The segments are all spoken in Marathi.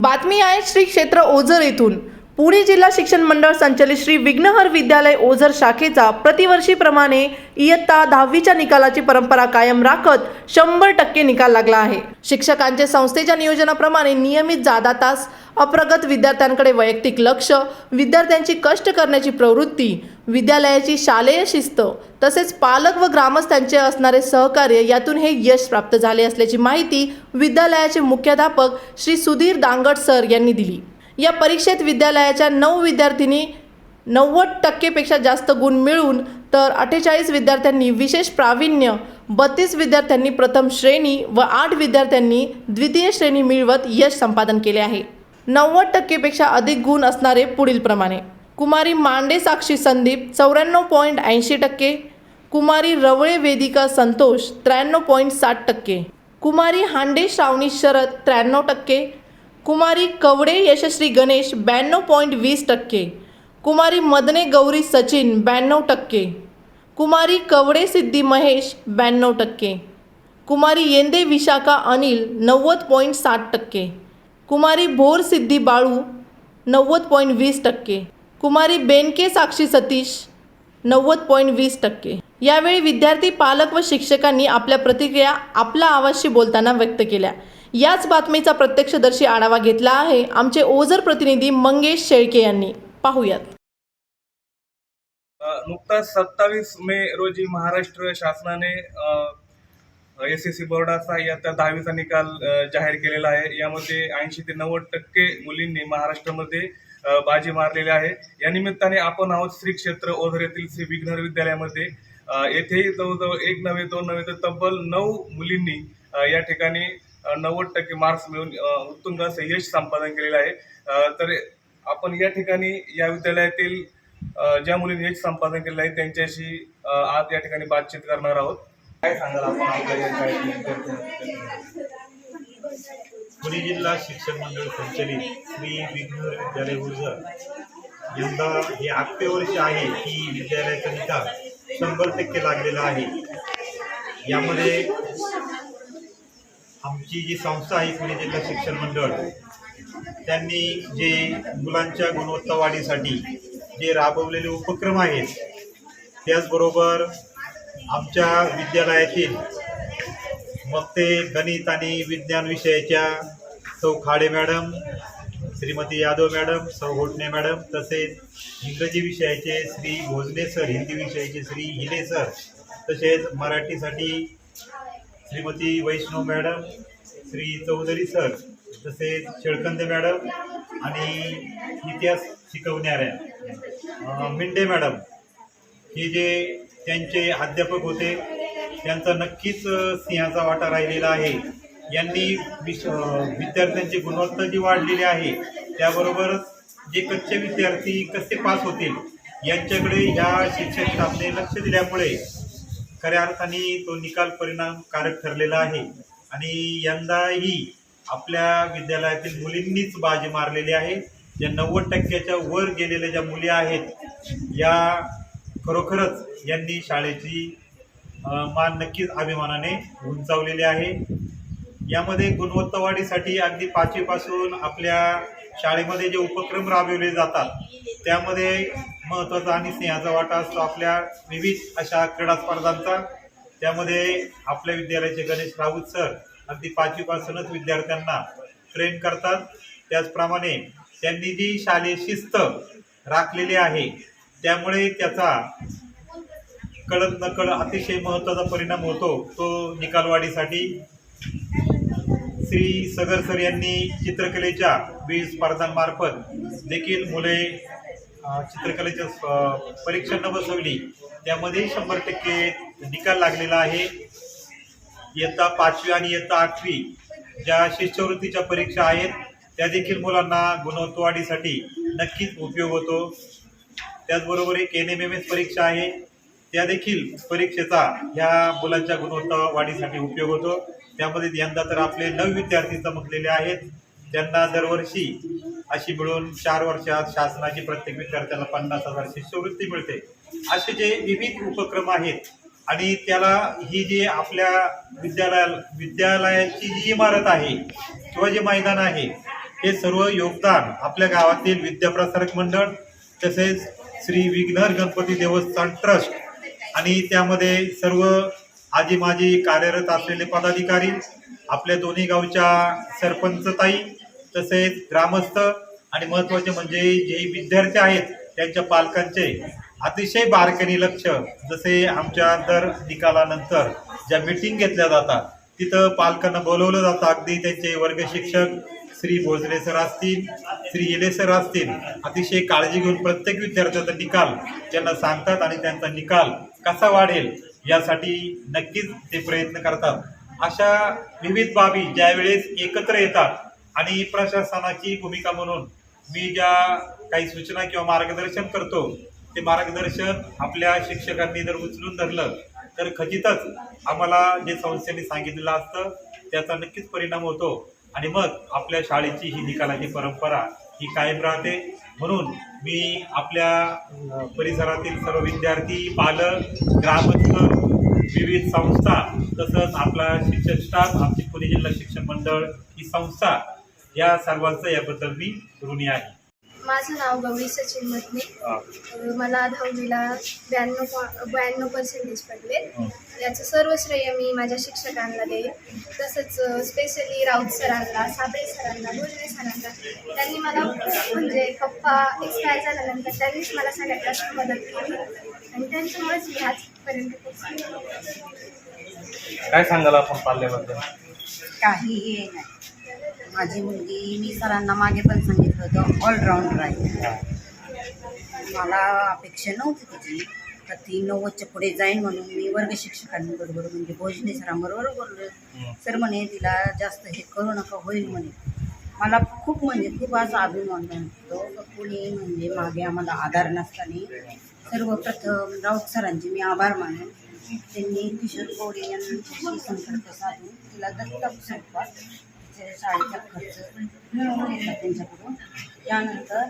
बातमी आहे श्री क्षेत्र ओझर येथून पुणे जिल्हा शिक्षण मंडळ संचलित श्री विघ्नहर विद्यालय ओझर शाखेचा प्रतिवर्षीप्रमाणे इयत्ता दहावीच्या निकालाची परंपरा कायम राखत शंभर टक्के निकाल लागला आहे. शिक्षकांचे संस्थेच्या नियोजनाप्रमाणे नियमित जादा तास अप्रगत विद्यार्थ्यांकडे वैयक्तिक लक्ष विद्यार्थ्यांची कष्ट करण्याची प्रवृत्ती विद्यालयाची शालेय शिस्त तसेच पालक व ग्रामस्थांचे असणारे सहकार्य यातून हे यश प्राप्त झाले असल्याची माहिती विद्यालयाचे मुख्याध्यापक श्री सुधीर दांगट सर यांनी दिली. या परीक्षेत विद्यालयाच्या नऊ विद्यार्थिनी नव्वद टक्केपेक्षा जास्त गुण मिळवून तर अठ्ठेचाळीस विद्यार्थ्यांनी विशेष प्रावीण्य बत्तीस विद्यार्थ्यांनी प्रथम श्रेणी व आठ विद्यार्थ्यांनी द्वितीय श्रेणी मिळवत यश संपादन केले आहे. नव्वद टक्केपेक्षा अधिक गुण असणारे पुढीलप्रमाणे. कुमारी मांडे साक्षी संदीप चौऱ्याण्णव पॉईंट ऐंशी टक्के. कुमारी रवळे वेदिका संतोष त्र्याण्णव पॉईंट साठ टक्के. कुमारी हांडे श्रावणी शरद त्र्याण्णव टक्के. कुमारी कवडे यशश्री गणेश ब्याण्णव पॉईंट वीस टक्के. कुमारी मदने गौरी सचिन ब्याण्णव टक्के. कुमारी कवडे सिद्धी महेश ब्याण्णव टक्के. कुमारी येंदे विशाखा अनिल नव्वद पॉईंट साठ टक्के. कुमारी भोर सिद्धी बाळू नव्वद पॉईंट वीस टक्के. कुमारी बेनके साक्षी सतीश नव्वद पॉईंट वीस टक्के. यावेळी विद्यार्थी पालक व शिक्षकांनी आपल्या प्रतिक्रिया आपल्या आवाजशी बोलताना व्यक्त केल्या. याच बातमीचा प्रत्यक्षदर्शी आढावा घेतला आहे. आमचे ओझर प्रतिनिधी मंगेश शेळके यांनी. पाहूयात. नुकताच सत्तावीस मे रोजी महाराष्ट्र शासनाने एस एस सी बोर्डाचा इयत्ता दहावीचा निकाल जाहीर केलेला आहे. यामध्ये ऐंशी ते नव्वद टक्के मुलींनी महाराष्ट्रामध्ये बाजी मारलेली आहे. या निमित्ताने आपण आहोत श्री क्षेत्र ओझर येथील श्री विघ्नर विद्यालयामध्ये. येथेही जवळजवळ एक नव्हे दोन नव्हे तर तब्बल नऊ मुलींनी या ठिकाणी नव्वद टक्के मार्क्स मिळून उत्तुंग असं यश संपादन केलेलं आहे. तर आपण या ठिकाणी या विद्यालयातील ज्या मुलींनी यश संपादन केलेलं आहे त्यांच्याशी आज या ठिकाणी बातचीत करणार आहोत. काय सांगाल आपण आपल्या पुणे जिल्हा शिक्षण मंडळ संचलित श्री विघ्नर विद्यालय ओझर यंदा हे आठवे वर्ष आहे की विद्यालयाचा निकाल शंभर टक्के लागलेला आहे. यामध्ये आमची जी संस्था आहे पुणे जिल्हा शिक्षण मंडळ त्यांनी जे मुलांच्या गुणवत्ता वाढीसाठी जे राबवलेले उपक्रम आहेत त्याचबरोबर आमच्या विद्यालयातील मग ते गणित आणि विज्ञान विषयाच्या सौ खाडे मॅडम श्रीमती यादव मॅडम सौ घोटणे मॅडम तसेच इंग्रजी विषयाचे श्री भोजने सर हिंदी विषयाचे श्री हिरे सर तसेच मराठीसाठी श्रीमती वैष्णव मॅडम श्री चौधरी सर तसेच शेळकंद मॅडम आणि इतिहास शिकवणाऱ्या मिंडे मॅडम हे जे त्यांचे अध्यापक होते त्यांचा नक्कीच सिंहाचा वाटा राहिलेला आहे. यांनी विश विद्यार्थ्यांची गुणवत्ता जी वाढलेली आहे त्याबरोबरच जे कच्चे विद्यार्थी कसे पास होतील यांच्याकडे ह्या शिक्षक स्थापने लक्ष दिल्यामुळे खऱ्या अर्थाने तो निकाल परिणामकारक ठरलेला आहे. आणि यंदाही आपल्या विद्यालयातील मुलींनीच बाजी मारलेली आहे. ज्या नव्वद टक्क्याच्या वर गेलेल्या ज्या मुली आहेत या खरोखरच यांनी शाळेची मान नक्कीच अभिमानाने उंचावलेली आहे. यामध्ये गुणवत्ता वाढीसाठी अगदी पाचवीपासून आपल्या शाळेमध्ये जे उपक्रम राबवले जातात त्यामध्ये महत्त्वाचा आणि स्नेहाचा वाटा असतो आपल्या विविध अशा क्रीडा स्पर्धांचा. त्यामध्ये आपल्या विद्यालयाचे गणेश राऊत सर अगदी पाचवीपासूनच विद्यार्थ्यांना ट्रेन करतात. त्याचप्रमाणे त्यांनी जी शालेय शिस्त राखलेली आहे त्यामुळे त्याचा कळत नकळत अतिशय महत्त्वाचा परिणाम होतो तो निकालवाढीसाठी. श्री सगर सर यांनी चित्रकलेच्या विविध स्पर्धांमार्फत देखील मुले चित्रकलेच्या परीक्षा न बसवली. त्यामध्ये शंभर टक्के निकाल लागलेला आहे. इयत्ता पाचवी आणि इयत्ता आठवी ज्या शिष्यवृत्तीच्या परीक्षा आहेत त्या देखील मुलांना गुणवत्ता वाढीसाठी नक्कीच उपयोग होतो. त्याचबरोबर एक एन एम एम एस परीक्षा आहे. त्या देखील परीक्षेचा ह्या मुलांच्या गुणवत्ता वाढीसाठी उपयोग होतो. त्यामध्ये यंदा तर आपले नऊ विद्यार्थी चमकलेले आहेत. त्यांना दरवर्षी अशी मिळून चार वर्षात शासनाची प्रत्येक विद्यार्थ्याला पन्नास हजार शिष्यवृत्ती मिळते. असे जे विविध उपक्रम आहेत आणि त्याला ही जी आपल्या विद्यालया विद्यालयाची जी इमारत आहे किंवा जे मैदान आहे हे सर्व योगदान आपल्या गावातील विद्याप्रसारक मंडळ तसेच श्री विघ्नर गणपती देवस्थान ट्रस्ट आणि त्यामध्ये सर्व आजी माजी कार्यरत असलेले पदाधिकारी आपल्या दोन्ही गावच्या सरपंचताई तसेच ग्रामस्थ आणि महत्त्वाचे म्हणजे जे विद्यार्थी आहेत त्यांच्या पालकांचे अतिशय बारकाईने लक्ष जसे आमच्या दर निकालानंतर ज्या मीटिंग घेतल्या जातात तिथं पालकांना बोलवलं जातं. अगदी त्यांचे वर्ग शिक्षक श्री भोजने सर असतील श्री येले सर असतील अतिशय काळजी घेऊन प्रत्येक विद्यार्थ्याचा निकाल त्यांना सांगतात आणि त्यांचा निकाल कसा वाढेल यासाठी नक्कीच ते प्रयत्न करतात. अशा विविध बाबी ज्यावेळेस एकत्र येतात आणि प्रशासनाची भूमिका म्हणून मी ज्या काही सूचना किंवा मार्गदर्शन करतो ते मार्गदर्शन आपल्या शिक्षकांनी जर उचलून धरलं तर खचितच आम्हाला जे संस्थेने सांगितलेलं असतं त्याचा नक्कीच परिणाम होतो. आणि मग आपल्या शाळेची ही निकालाची परंपरा ही कायम राहते. म्हणून मी आपल्या परिसरातील सर्व विद्यार्थी पालक ग्रामस्थ विविध संस्था तसंच आपला शिक्षण स्टाफ आमची पुणे जिल्हा शिक्षण मंडळ ही संस्था या सर्वांचं याबद्दल मी ऋणी आहे. माझं नाव गौरी सचिन मतने मला दहावीला ब्याण्णव ब्याण्णव पर्सेंटेज पडले. याचं सर्व श्रेय मी माझ्या शिक्षकांना देईन. तसंच स्पेशली राऊत सरांना साबळे सरांना भोजने सरांना त्यांनी मला खूप म्हणजे पप्पा एक्सपायर झाल्यानंतर त्यांनीच मला सगळ्यात जास्त मदत केली. आणि त्यांच्यामुळेच मी आजपर्यंत पोहोचले काय सांगाल आपण पाल्याबद्दल? काही हे नाही. माझी मुलगी मी सरांना मागे पण सांगितलं होतं ऑलराऊंडर आहे. मला अपेक्षा नव्हती तिची. तर ती नव्वदच्या पुढे जाईन म्हणून मी वर्ग शिक्षकांबरोबर म्हणजे भोजने सरांबरोबर बोललो. सर म्हणे तिला जास्त हे करू नका होईल म्हणे. मला खूप म्हणजे खूप असा अभिमान वाटतो. का कुणी म्हणजे मागे आम्हाला आधार नसताना सर्वप्रथम राऊत सरांचे मी आभार मानेन. त्यांनी किशोर गोरे यांच्याशी संपर्क साधून तिला दत्तक स्वरूपात तिच्या शाळेचा खर्च. मिळवून घेतला त्यांच्याकडून. त्यानंतर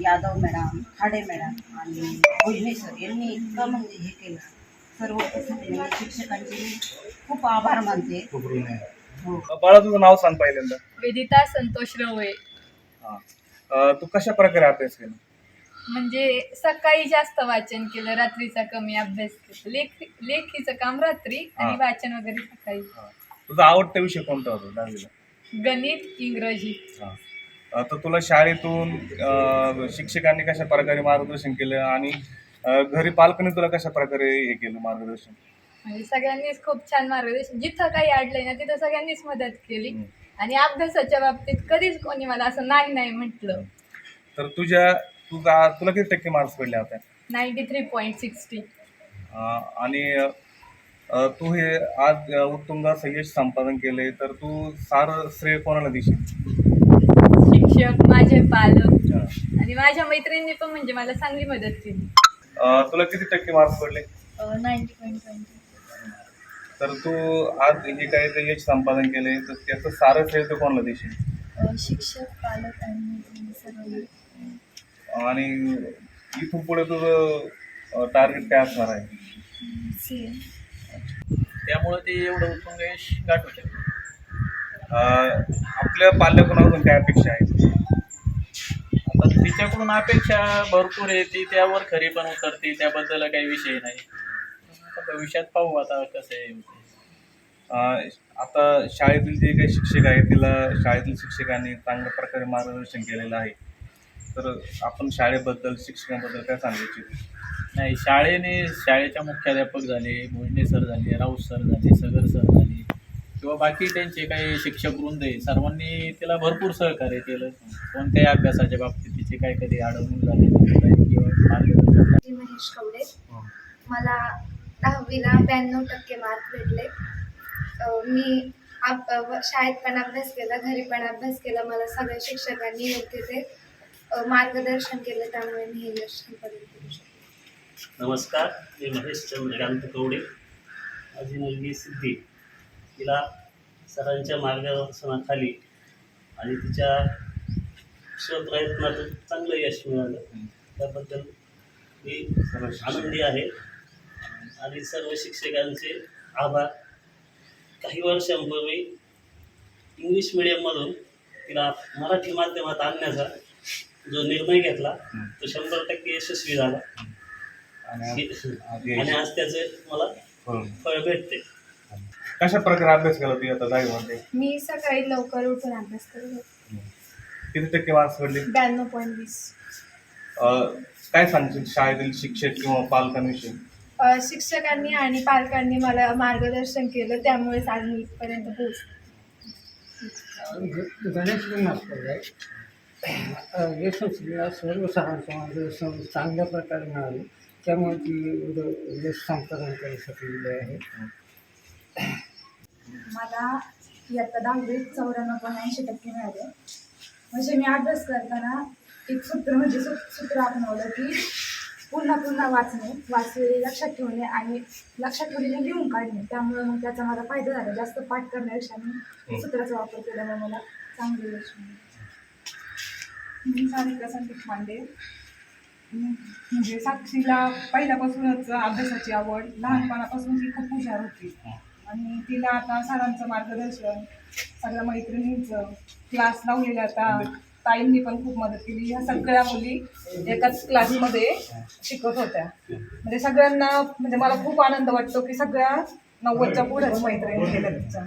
यादव मॅडम खाडे मॅडम आणि भोजने सर यांनी इतकं म्हणजे हे केलं. सर्वप्रथम म्हणजे शिक्षकांचे मी खूप आभार मानते. हो. बाळा तुझं नाव सांग पहिल्यांदा. वेदिता संतोष रवळे. हा. अं, तू कशा प्रकारे अभ्यास केला? म्हणजे सकाळी जास्त वाचन केलं रात्रीचा कमी अभ्यास केला. लेख लेखीचं काम रात्री आणि. वाचन वगैरे सकाळी. तुझा आवडता विषय कोणता होता दहावीला? गणित इंग्रजी. हा. अं, तर तुला शाळेतून अं, शिक्षकांनी कशा प्रकारे मार्गदर्शन केलं आणि अं, घरी पालकांनी तुला कशा प्रकारे हे केलं मार्गदर्शन? म्हणजे सगळ्यांनीच खूप छान मार्गदर्शन. जिथं काही अडलंय ना तिथं सगळ्यांनीच मदत केली. हम्म. आणि अभ्यासाच्या बाबतीत कधीच कोणी मला असं नाही नाही म्हटलं. तर तुझ्या तुझा तुला किती टक्के मार्क्स पडले होते नाईन्टी थ्री पॉईंट सिक्स्टी अं, आणि तू हे आज उत्तुंग असं यश संपादन केलंय तर तू सारं श्रेय कोणाला देशील? शिक्षक माझे पालक. आणि माझ्या मैत्रिणींनी पण म्हणजे मला चांगली मदत केली. अं, तुला किती टक्के मार्क्स पडले? नाईन्टी पॉईंट ट्वेंटी तर तू आज हे काय ते यश संपादन केलंय तर त्याचं सारं श्रेय तू कोणाला देशील? शिक्षक पालक आणि सर्व आणि इथून पुढे तुझं टार्गेट काय असणार आहे? सी त्यामुळं ते एवढं उत्तुंग यश गाठू शकतो आपल्या पाल्याकडून काय अपेक्षा आहे? आता तिच्याकडून अपेक्षा भरपूर आहे ती त्यावर खरी पण उतरते त्याबद्दल काही विषय नाही. आता भविष्यात पाहू आता कसं आहे. अं, आता शाळेतील जे काही शिक्षक आहेत तिला शाळेतील शिक्षकांनी चांगल्या प्रकारे मार्गदर्शन केलेलं आहे. तर आपण शाळेबद्दल शिक्षकांबद्दल काय सांगू इच्छितो? नाही शाळेने शाळेच्या मुख्याध्यापक झाले भोजने सर झाले राऊत सर झाले सगर सर झाले किंवा बाकी त्यांचे काही शिक्षक वृंद आहे सर्वांनी तिला भरपूर सहकार्य केलं. कोणत्याही अभ्यासाच्या बाबतीत तिचे काही कधी अडवणूक झाली नाही किंवा मार्गदर्शन झालं मी महेश कवडे. मला दहावीला ब्याण्णव टक्के मार्क भेटले. मी शाळेत पण अभ्यास केला घरी पण अभ्यास केला मला सगळ्या शिक्षकांनी योग्य ते मार्गदर्शन केलं त्यामुळे मी हे यश संपादन करू नमस्कार मी महेश चंद्रकांत कवडे. माझी मुलगी सिद्धी. तिला सरांच्या मार्गदर्शनाखाली आणि तिच्या स्वप्रयत्नातून चांगलं यश मिळालं. त्याबद्दल मी आनंदी आहे. आणि सर्व शिक्षकांचे आभार. काही वर्षांपूर्वी इंग्लिश मिडियममधून तिला मराठी माध्यमात आणण्याचा जो निर्णय घेतला तो शंभर टक्के यशस्वी झाला. आणि आणि आज त्याचे मला हं. फळ भेटते. कशा प्रकारे अभ्यास केला तू आता दहावीमध्ये मी सकाळी लवकर उठून अभ्यास करत होते. किती टक्के मार्क्स पडले? ब्याण्णव पॉईंट वीस. काय सांगशील शाळेतील शिक्षक किंवा पालकांविषयी? शिक्षकांनी आणि पालकांनी मला मार्गदर्शन केलं त्यामुळेच आज मी इथपर्यंत पोहोचले. गणेश यशस्वीला सर्व समाज चांगल्या प्रकारे मिळाले. त्यामुळे ती उद- यश संपादन करू शकलेली आहे. मला इयत्ता दहावीत चौऱ्याण्णव पॉईंट ऐंशी टक्के मिळाले. म्हणजे मी अभ्यास करताना एक सूत्र म्हणजे सू सूत्र आपणवलं की पुन्हा पुन्हा वाचणे वाचलेले लक्षात ठेवणे आणि लक्षात ठेवलेले लिहून काढणे. त्यामुळे मग त्याचा मला फायदा झाला. जास्त पाठ करण्यापेक्षा मी सूत्राचा वापर केल्यामुळे मला चांगले यश मिळाले. मी सारिका संदीप मांडे म्हणजे साक्षीला पहिल्यापासूनच अभ्यासाची आवड लहानपणापासून ती खूप हुशार होती. आणि तिला आता सरांचं मार्गदर्शन सगळ्या मैत्रिणींचं क्लास लावलेले आता ताईंनी पण खूप मदत केली. ह्या सगळ्या मुली एकाच क्लासमध्ये शिकत होत्या. म्हणजे सगळ्यांना म्हणजे मला खूप आनंद वाटतो की सगळ्या नव्वदच्या पुढेच मैत्रिणी केल्या तिच्या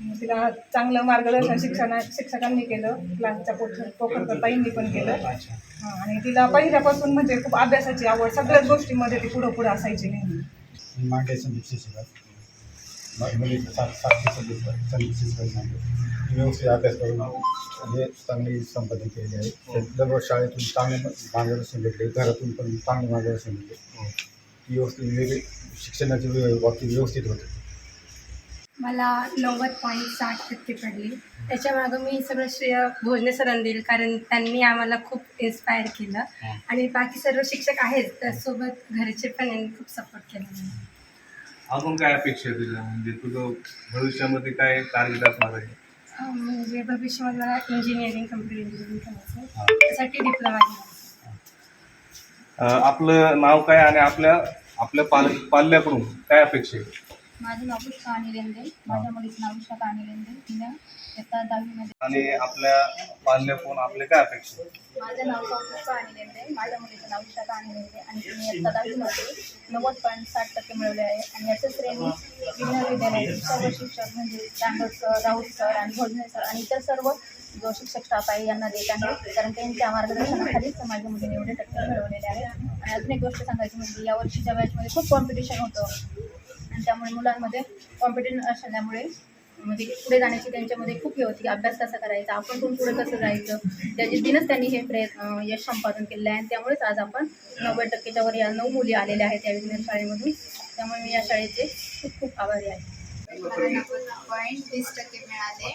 तिला चांगलं मार्गदर्शन शिक्षणा शिक्षकांनी केलं क्लासच्या पोखर पोखरकर ताईंनी पण केलं. हां, आणि तिला पहिल्यापासून म्हणजे खूप अभ्यासाची आवड सगळ्याच गोष्टींमध्ये ती पुढं पुढं असायची नेहमी. मांडे व्यवस्थित अभ्यास करून म्हणजे चांगली संपादन केलेली आहे. दररोज शाळेतून चांगले मार्गदर्शन भेटले घरातून पण चांगले मार्गदर्शन भेटले. व्यवस्थित शिक्षणाचे बाबतीत व्यवस्थित होते. मला नव्वद पॉईंट साठ टक्के पडले. त्याच्यामागं मी सगळं श्रेय भोजने सरांना देईल कारण त्यांनी आम्हाला खूप इन्स्पायर केलं. आणि बाकी सर्व शिक्षक आहेत त्यासोबत घरचे पण यांनी खूप सपोर्ट केला. मला अजून काय अपेक्षा आहे तुझ्या म्हणजे तुझं भविष्यामध्ये काय टार्गेट असणार आहे? अं, म्हणजे भविष्यामध्ये मला इंजिनिअरिंग कम्प्युटर इंजिनिअरिंग करायचं आहे. त्यासाठी डिप्लोमा अं, आपलं नाव काय आणि आपल्या आपल्या पाल पाल्याकडून काय अपेक्षा आहे? माझं नाव पुष्पा आणि लेंदे माझ्या मुलीचं नाव उषा आणि लेंदे तिला इयत्ता दहावीमध्ये आणि आपल्या पाल्याकडून आपले काय अपेक्षा माझं नाव पुष्पा आणि लेंदे माझ्या मुलीचं नाव उषा आणि लेंदे आणि तिने इयत्ता दहावीमध्ये नव्वद पॉईंट साठ टक्के मिळवले आहे. आणि याचं श्रेय मी विज्ञान विद्यालयातील सर्व शिक्षक म्हणजे चांदोड सर राऊत सर आणि भोजने सर आणि इतर सर्व जो शिक्षक स्टाफ आहे यांना देत आहे. कारण त्यांच्या मार्गदर्शनाखालीच माझ्या मुलीने एवढे टक्के मिळवलेले आहेत. आणि अजून एक गोष्ट सांगायची म्हणजे या वर्षीच्या बॅचमध्ये खूप कॉम्पिटिशन होतं. आणि त्यामुळे मुलांमध्ये कॉम्पिटिशन असल्यामुळे म्हणजे पुढे जाण्याची त्यांच्यामध्ये खूप हे होती अभ्यास कसा करायचा आपण पण पुढे कसं जायचं त्याच्या दिनच त्यांनी हे प्रयत्न यश संपादन केलेलं आहे. आणि त्यामुळेच आज आपण नव्वद टक्केच्या वर या नऊ मुली आलेल्या आहेत या विज्ञान शाळेमधून. त्यामुळे मी या शाळेचे खूप खूप आभारी आहे. पॉईंट वीस टक्के मिळाले.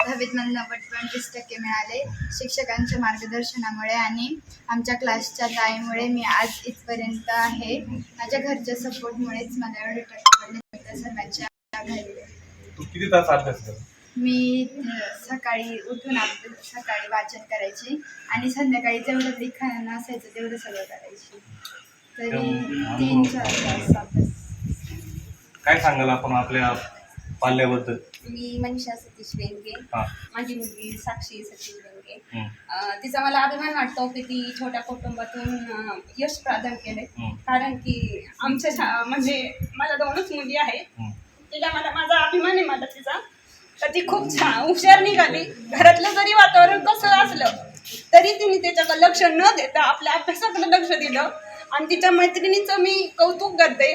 दहावीत मला नव्वद वीस टक्के मिळाले शिक्षकांच्या मार्गदर्शनामुळे आणि आमच्या क्लासच्या ताईमुळे मी आज इथपर्यंत आहे. माझ्या घरच्या सपोर्टमुळेच मला एवढे टक्के पडले. सर्वांच्या आभारी. आहे. तू किती तास अभ्यास कर मी सकाळी उठून अभ्यास सकाळी वाचन करायचे आणि संध्याकाळी जेवढं लिखाण असायचं तेवढं सगळं करायची. तरी तीन चार तास अभ्यास. काय सांगाल आपण आपल्या पाल्याबद्दल? मी मनीषा सतीश हां. माझी मुलगी साक्षी हं. अं, तिचा मला अभिमान वाटतो की ती छोट्या कुटुंबातून अं, यश प्राप्त केले. कारण की आमच्या शा म्हणजे मला दोनच मुली आहेत. तिला मला माझा अभिमान आहे मला तिचा. तर ती खूप छान हुशार निघाली. घरातलं जरी वातावरण कसं असलं तरी तिने त्याच्याकडे लक्ष न देता आपल्या अभ्यासाकडे लक्ष दिलं. आणि तिच्या मैत्रिणीचं मी कौतुक करते.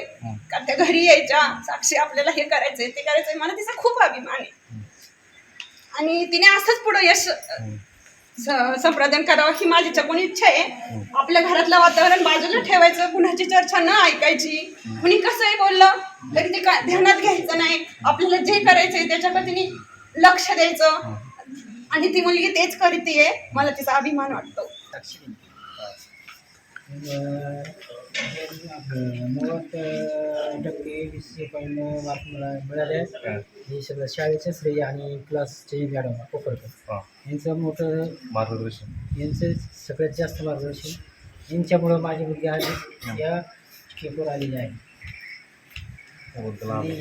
का त्या घरी यायच्या साक्षी आपल्याला हे करायचंय ते करायचंय. मला तिचा खूप अभिमान आहे. आणि तिने असंच पुढं यश स- संपादन करावं ही माझी चकून इच्छा आहे. आपल्या घरातलं वातावरण बाजूला ठेवायचं कुणाची चर्चा न ऐकायची. कुणी कसंही बोललं तरी ते काय ध्यानात घ्यायचं नाही. आपल्याला जे करायचंय त्याच्याकडे तिने लक्ष द्यायचं. आणि ती मुलगी तेच करते मला तिचा अभिमान वाटतो. नव्वद टक्के वीस पॉईंट मार्क मला मिळाले हे. सगळं शाळेचं श्रेय आणि क्लासचे मॅडम पोखरकर हां यांचं मोठं मार्गदर्शन यांचं सगळ्यात जास्त मार्गदर्शन यांच्यामुळं माझी मुलगी आज या स्टेपवर आलेली आहे आणि.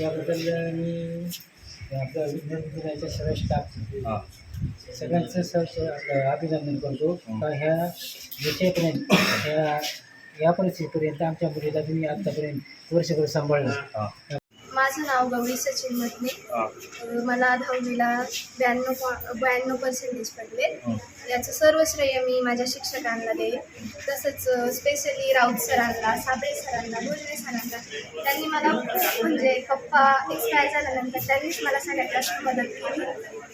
याबद्दल मी आपल्या विज्ञान विद्यालयाच्या सगळ्या स्टाफ सगळ्यांचं सहर्ष अभिनंदन करतो. का ह्या विषयापर्यंत ह्या या परिस्थितीपर्यंत आमच्या मुलीला तुम्ही आत्तापर्यंत वर्षभर सांभाळलं. माझं नाव गौरी सचिन मतने मला दहावीला ब्याण्णव ब्याण्णव पर्सेंटेज पडले. याचं सर्व श्रेय मी माझ्या शिक्षकांना देईन. तसंच स्पेशली राऊत सरांना साबळे सरांना भोजने सरांना त्यांनी मला खूप म्हणजे पप्पा एक्सपायर झाल्यानंतर त्यांनीच मला सगळ्यात जास्त मदत केली.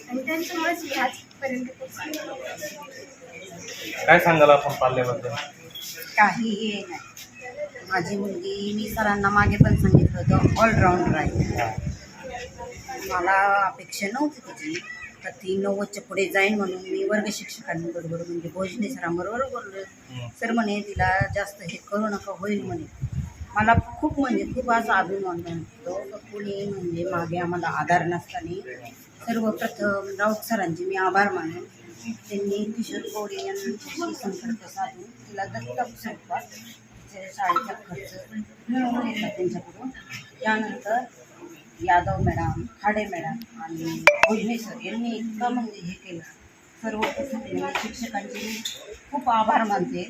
आणि त्यांच्यामुळेच मी आजपर्यंत पोहोचले. काय सांगाल आपण पाल्याबद्दल? काही हे नाही. माझी मुलगी मी सरांना मागे पण सांगितलं होतं ऑलराऊंडर आहे. मला अपेक्षा नव्हती तिची. तर ती नव्वदच्या पुढे जाईन म्हणून मी वर्ग शिक्षकांबरोबर म्हणजे भोजने सरांबरोबर बोललो. सर म्हणे तिला जास्त हे करू नका होईल म्हणे. मला खूप म्हणजे खूप असा अभिमान का कुणी म्हणजे मागे आम्हाला आधार नसताना. सर्वप्रथम राऊत सरांचे मी आभार मानेन त्यांनी किशोर कोरे यांच्याशी संपर्क साधून तिला दत्तक स्वरूपात शाळेचा खर्च घेतला त्यांच्याकडून. त्यानंतर यादव मॅडम खाडे मॅडम आणि भोजने सर यांनी इतकं म्हणजे हे केलं. सर्वप्रथम म्हणजे शिक्षकांचे खूप आभार मानते.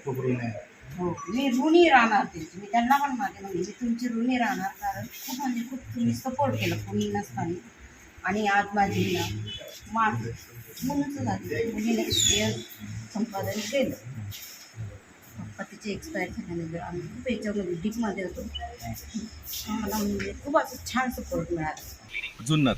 हो मी ऋणी राहणार त्यांची मी त्यांना पण मागे म्हणजे मी तुमची ऋणी राहणार कारण खूप म्हणजे खूप तुम्ही सपोर्ट केलं कुणी नसताना. आणि आज माझी मान मुलाचं झालं मुलीने श्रेय संपादन केलं. पप्पा तिचे एक्सपायर झाल्यानंतर आम्ही खूप याच्यामध्ये डीपमध्ये होतो. आम्हाला म्हणजे खूप असं छान सपोर्ट मिळाला. जुन्नर.